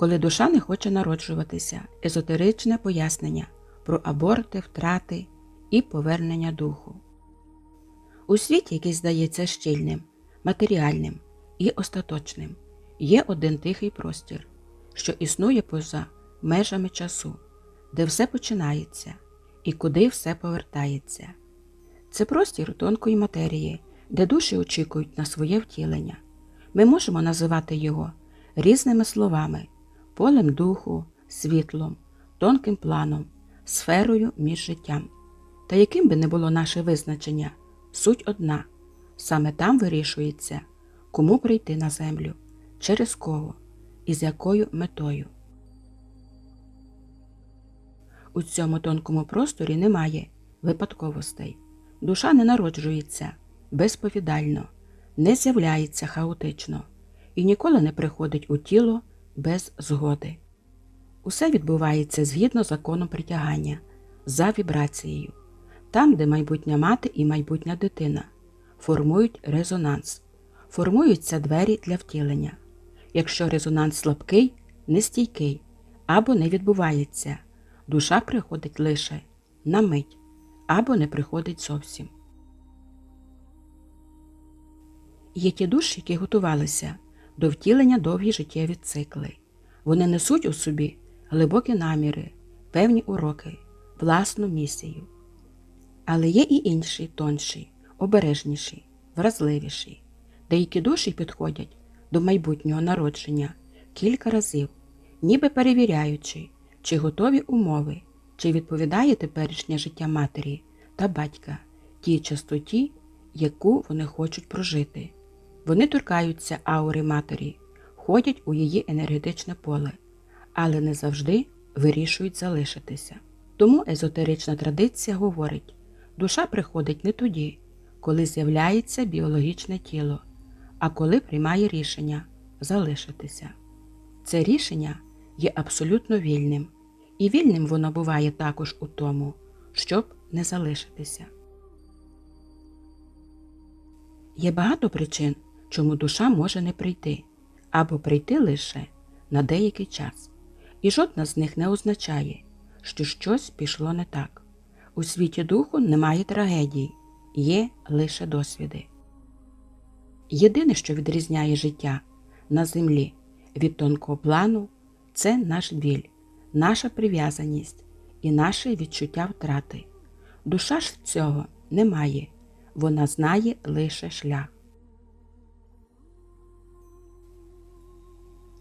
Коли душа не хоче народжуватися, езотеричне пояснення про аборти, втрати і повернення духу. У світі, який здається щільним, матеріальним і остаточним, є один тихий простір, що існує поза межами часу, де все починається і куди все повертається. Це простір тонкої матерії, де душі очікують на своє втілення. Ми можемо називати його різними словами полем духу, світлом, тонким планом, сферою між життям. Та яким би не було наше визначення, суть одна саме там вирішується, кому прийти на землю, через кого і з якою метою. У цьому тонкому просторі немає випадковостей. Душа не народжується безповідально, не з'являється хаотично і ніколи не приходить у тіло без згоди. Усе відбувається згідно законом притягання, за вібрацією, там, де майбутня мати і майбутня дитина формують резонанс, формуються двері для втілення. Якщо резонанс слабкий, нестійкий або не відбувається, душа приходить лише на мить або не приходить зовсім. Є ті душі, які готувалися до втілення довгі життєві цикли. Вони несуть у собі глибокі наміри, певні уроки, власну місію. Але є і інші тонші, обережніші, вразливіші. Деякі душі підходять до майбутнього народження кілька разів, ніби перевіряючи, чи готові умови, чи відповідає теперішнє життя матері та батька тій частоті, яку вони хочуть прожити. Вони торкаються аури матері, ходять у її енергетичне поле, але не завжди вирішують залишитися. Тому езотерична традиція говорить, душа приходить не тоді, коли з'являється біологічне тіло, а коли приймає рішення залишитися. Це рішення є абсолютно вільним, і вільним воно буває також у тому, щоб не залишитися. Є багато причин, чому душа може не прийти, або прийти лише на деякий час, і жодна з них не означає, що щось пішло не так. У світі духу немає трагедій, є лише досвіди. Єдине, що відрізняє життя на землі від тонкого плану, це наш біль, наша прив'язаність і наше відчуття втрати. Душа ж цього не має, вона знає лише шлях.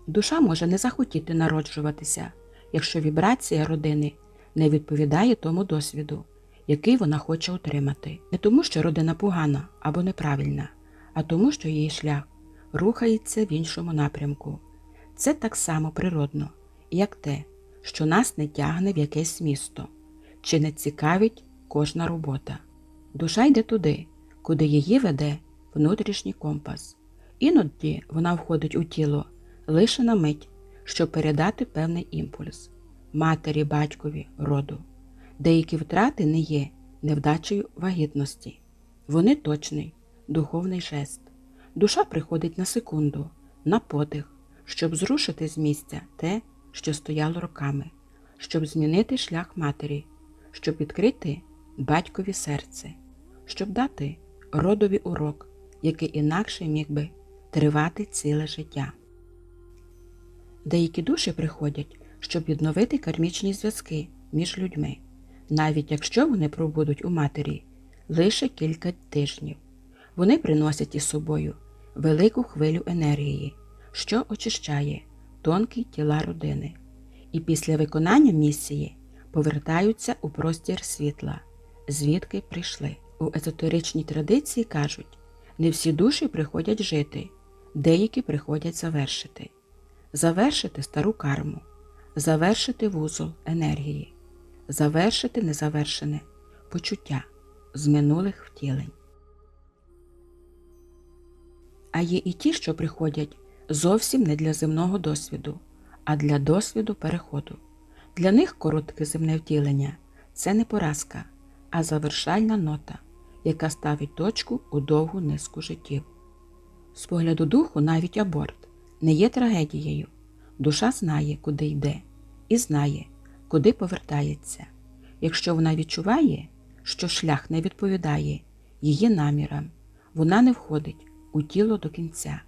Душа може не захотіти народжуватися, якщо вібрація родини не відповідає тому досвіду, який вона хоче отримати. Не тому, що родина погана або неправильна, а тому, що її шлях рухається в іншому напрямку. Це так само природно, як те, що нас не тягне в якесь місто, чи не цікавить кожна робота. Душа йде туди, куди її веде внутрішній компас. Іноді вона входить у тіло лише на мить, щоб передати певний імпульс матері, батькові, роду. Деякі втрати не є невдачею вагітності. Вони точний, духовний жест. Душа приходить на секунду, на подих, щоб зрушити з місця те, що стояло роками, щоб змінити шлях матері, щоб відкрити батькові серце, щоб дати родові урок, який інакше міг би тривати ціле життя. Деякі душі приходять, щоб відновити кармічні зв'язки між людьми, навіть якщо вони пробудуть у матері лише кілька тижнів. Вони приносять із собою велику хвилю енергії, що очищає тонкі тіла родини, і після виконання місії повертаються у простір світла, звідки прийшли. У езотеричній традиції кажуть, не всі душі приходять жити, деякі приходять завершити, завершити стару карму, завершити вузол енергії, завершити незавершене почуття з минулих втілень. А є і ті, що приходять зовсім не для земного досвіду, а для досвіду переходу. Для них коротке земне втілення це не поразка, а завершальна нота, яка ставить точку у довгу низку життів. З погляду духу навіть аборт не є трагедією. Душа знає, куди йде, і знає, куди повертається. Якщо вона відчуває, що шлях не відповідає її намірам, вона не входить у тіло до кінця.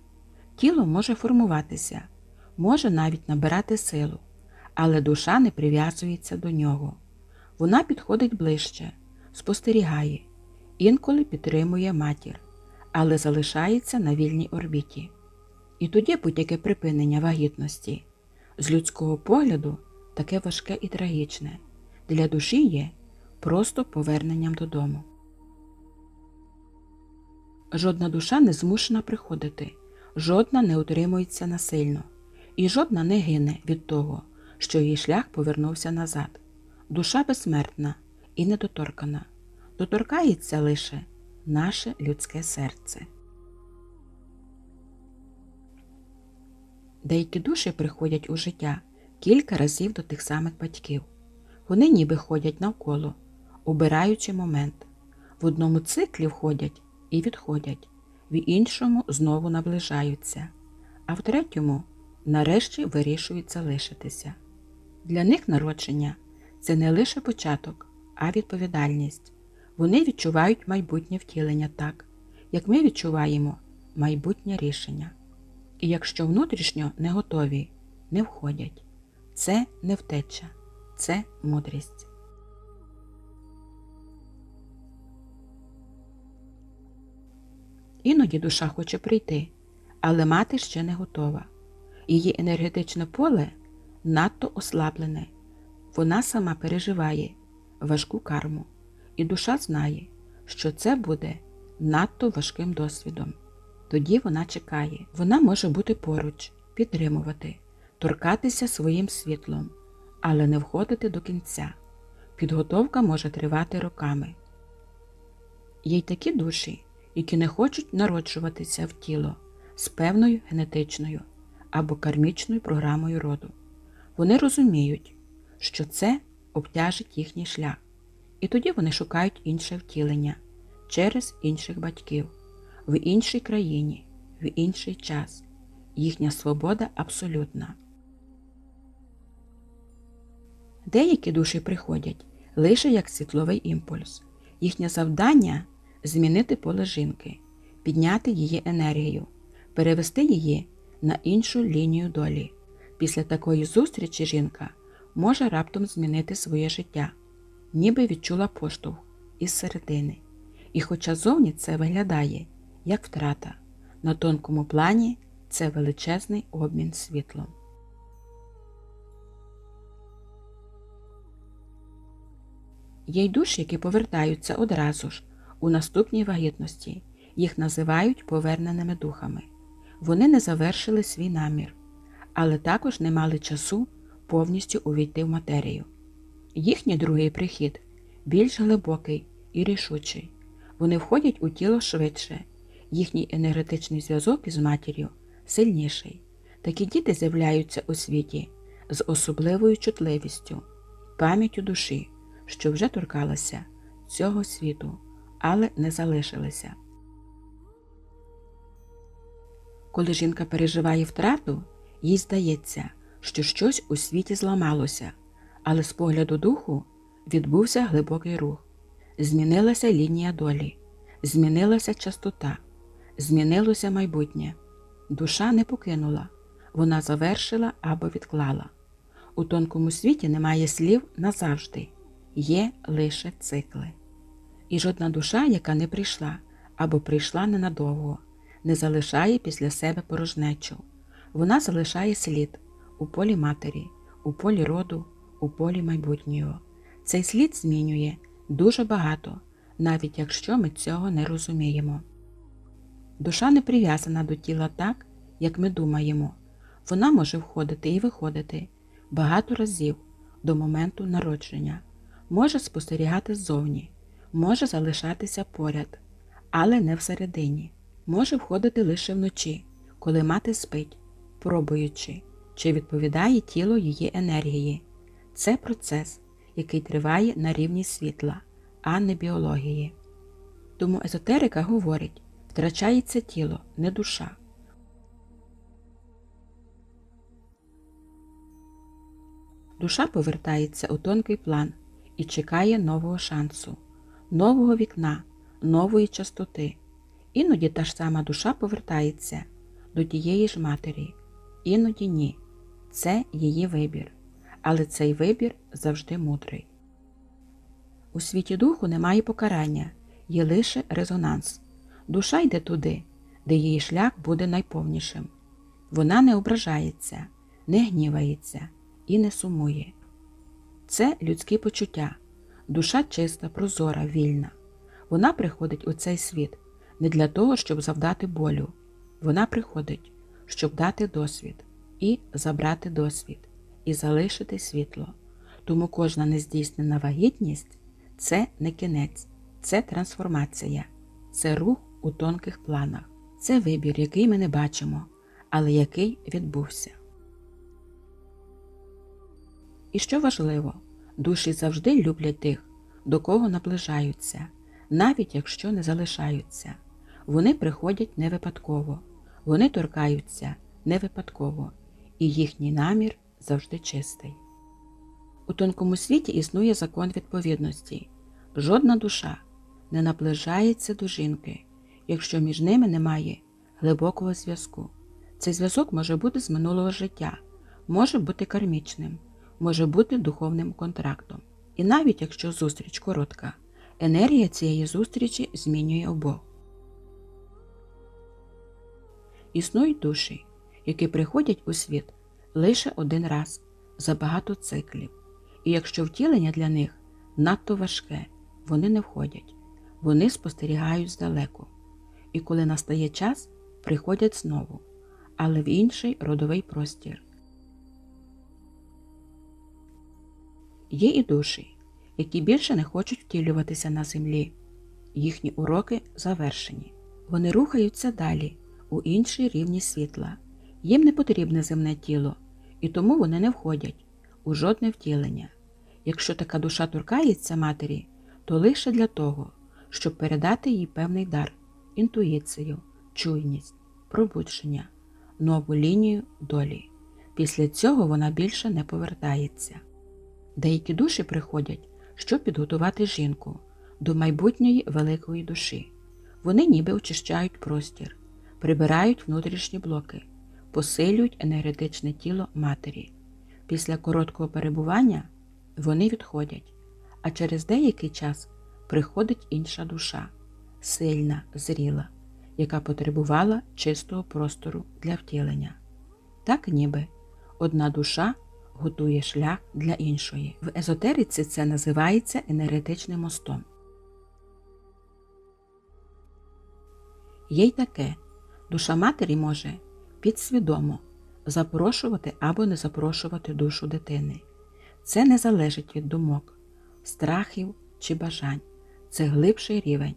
Тіло може формуватися, може навіть набирати силу, але душа не прив'язується до нього. Вона підходить ближче, спостерігає, інколи підтримує матір, але залишається на вільній орбіті. І тоді будь-яке припинення вагітності з людського погляду таке важке і трагічне, для душі є просто поверненням додому. Жодна душа не змушена приходити, жодна не утримується насильно, і жодна не гине від того, що її шлях повернувся назад. Душа безсмертна і недоторкана, доторкається лише наше людське серце. Деякі душі приходять у життя кілька разів до тих самих батьків. Вони ніби ходять навколо, убираючи момент. В одному циклі входять і відходять, в іншому знову наближаються, а в третьому нарешті вирішують залишитися. Для них народження це не лише початок, а відповідальність. Вони відчувають майбутнє втілення так, як ми відчуваємо майбутнє рішення. І якщо внутрішньо не готові, не входять. Це не втеча, це мудрість. Іноді душа хоче прийти, але мати ще не готова. Її енергетичне поле надто ослаблене. Вона сама переживає важку карму, і душа знає, що це буде надто важким досвідом. Тоді вона чекає, вона може бути поруч, підтримувати, торкатися своїм світлом, але не входити до кінця. Підготовка може тривати роками. Є й такі душі, які не хочуть народжуватися в тіло з певною генетичною або кармічною програмою роду. Вони розуміють, що це обтяжить їхній шлях, і тоді вони шукають інше втілення через інших батьків, в іншій країні, в інший час. Їхня свобода абсолютна. Деякі душі приходять лише як світловий імпульс. Їхнє завдання змінити поле жінки, підняти її енергію, перевести її на іншу лінію долі. Після такої зустрічі жінка може раптом змінити своє життя, ніби відчула поштовх із середини. І хоча зовні це виглядає як втрата, на тонкому плані це величезний обмін світлом. Є й душі, які повертаються одразу ж у наступній вагітності. Їх називають поверненими духами. Вони не завершили свій намір, але також не мали часу повністю увійти в матерію. Їхній другий прихід більш глибокий і рішучий. Вони входять у тіло швидше, їхній енергетичний зв'язок із матір'ю сильніший. Такі діти з'являються у світі з особливою чутливістю, пам'яттю душі, що вже торкалася цього світу, але не залишилися. Коли жінка переживає втрату, їй здається, що щось у світі зламалося, але з погляду духу відбувся глибокий рух, змінилася лінія долі, змінилася частота, змінилося майбутнє. Душа не покинула, вона завершила або відклала. У тонкому світі немає слів назавжди, є лише цикли. І жодна душа, яка не прийшла або прийшла ненадовго, не залишає після себе порожнечу. Вона залишає слід у полі матері, у полі роду, у полі майбутнього. Цей слід змінює дуже багато, навіть якщо ми цього не розуміємо. Душа не прив'язана до тіла так, як ми думаємо. Вона може входити і виходити багато разів до моменту народження, може спостерігати ззовні, може залишатися поряд, але не всередині, може входити лише вночі, коли мати спить, пробуючи, чи відповідає тіло її енергії. Це процес, який триває на рівні світла, а не біології. Тому езотерика говорить, втрачається тіло, не душа. Душа повертається у тонкий план і чекає нового шансу, нового вікна, нової частоти. Іноді та ж сама душа повертається до тієї ж матері, іноді ні. Це її вибір, але цей вибір завжди мудрий. У світі духу немає покарання, є лише резонанс. Душа йде туди, де її шлях буде найповнішим. Вона не ображається, не гнівається і не сумує. Це людські почуття. Душа чиста, прозора, вільна. Вона приходить у цей світ не для того, щоб завдати болю. Вона приходить, щоб дати досвід і забрати досвід, і залишити світло. Тому кожна нездійснена вагітність це не кінець, це трансформація, це рух у тонких планах, це вибір, який ми не бачимо, але який відбувся. І що важливо, душі завжди люблять тих, до кого наближаються, навіть якщо не залишаються. Вони приходять не випадково, вони торкаються не випадково, і їхній намір завжди чистий. У тонкому світі існує закон відповідності. Жодна душа не наближається до жінки, якщо між ними немає глибокого зв'язку. Цей зв'язок може бути з минулого життя, може бути кармічним, може бути духовним контрактом. І навіть якщо зустріч коротка, енергія цієї зустрічі змінює обох. Існують душі, які приходять у світ лише один раз за багато циклів, і якщо втілення для них надто важке, вони не входять, вони спостерігають здалеку. І коли настає час, приходять знову, але в інший родовий простір. Є і душі, які більше не хочуть втілюватися на землі. Їхні уроки завершені. Вони рухаються далі, у інші рівні світла. Їм не потрібне земне тіло, і тому вони не входять у жодне втілення. Якщо така душа торкається матері, то лише для того, щоб передати їй певний дар, інтуїцію, чуйність, пробудження, нову лінію долі. Після цього вона більше не повертається. Деякі душі приходять, щоб підготувати жінку до майбутньої великої душі. Вони ніби очищають простір, прибирають внутрішні блоки, посилюють енергетичне тіло матері. Після короткого перебування вони відходять, а через деякий час приходить інша душа, сильна, зріла, яка потребувала чистого простору для втілення. Так ніби одна душа готує шлях для іншої. В езотериці це називається енергетичним мостом. Є й таке, душа матері може підсвідомо запрошувати або не запрошувати душу дитини. Це не залежить від думок, страхів чи бажань. Це глибший рівень,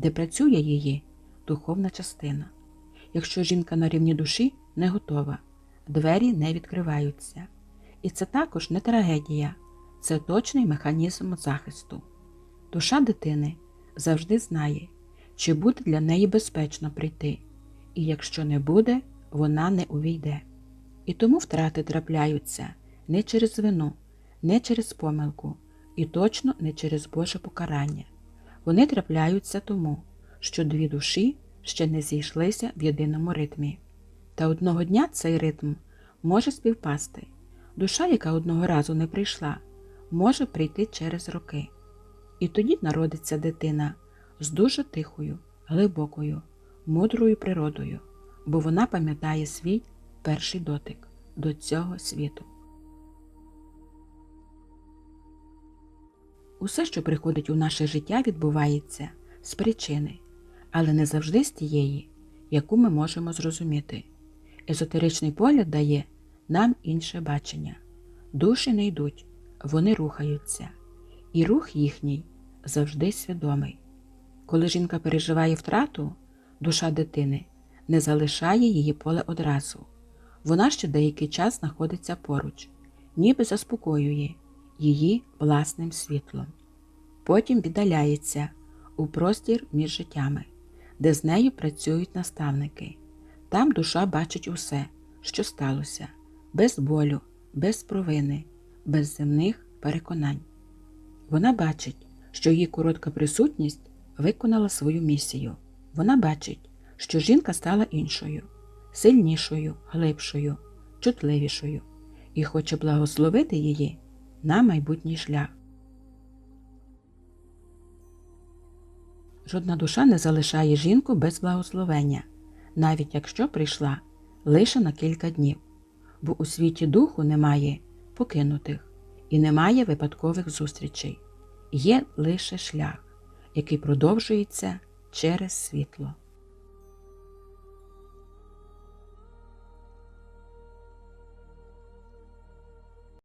де працює її духовна частина. Якщо жінка на рівні душі не готова, двері не відкриваються. І це також не трагедія, це точний механізм захисту. Душа дитини завжди знає, чи буде для неї безпечно прийти, і якщо не буде, вона не увійде. І тому втрати трапляються не через вину, не через помилку і точно не через Боже покарання. Вони трапляються тому, що дві душі ще не зійшлися в єдиному ритмі. Та одного дня цей ритм може співпасти. Душа, яка одного разу не прийшла, може прийти через роки. І тоді народиться дитина з дуже тихою, глибокою, мудрою природою, бо вона пам'ятає свій перший дотик до цього світу. Усе, що приходить у наше життя, відбувається з причини, але не завжди з тієї, яку ми можемо зрозуміти. Езотеричний погляд дає нам інше бачення. Душі не йдуть, вони рухаються, і рух їхній завжди свідомий. Коли жінка переживає втрату, душа дитини не залишає її поле одразу. Вона ще деякий час знаходиться поруч, ніби заспокоює її власним світлом. Потім віддаляється у простір між життями, де з нею працюють наставники. Там душа бачить усе, що сталося, без болю, без провини, без земних переконань. Вона бачить, що її коротка присутність виконала свою місію. Вона бачить, що жінка стала іншою, сильнішою, глибшою, чутливішою і хоче благословити її на майбутній шлях. Жодна душа не залишає жінку без благословення, навіть якщо прийшла лише на кілька днів, бо у світі духу немає покинутих і немає випадкових зустрічей, є лише шлях, який продовжується через світло.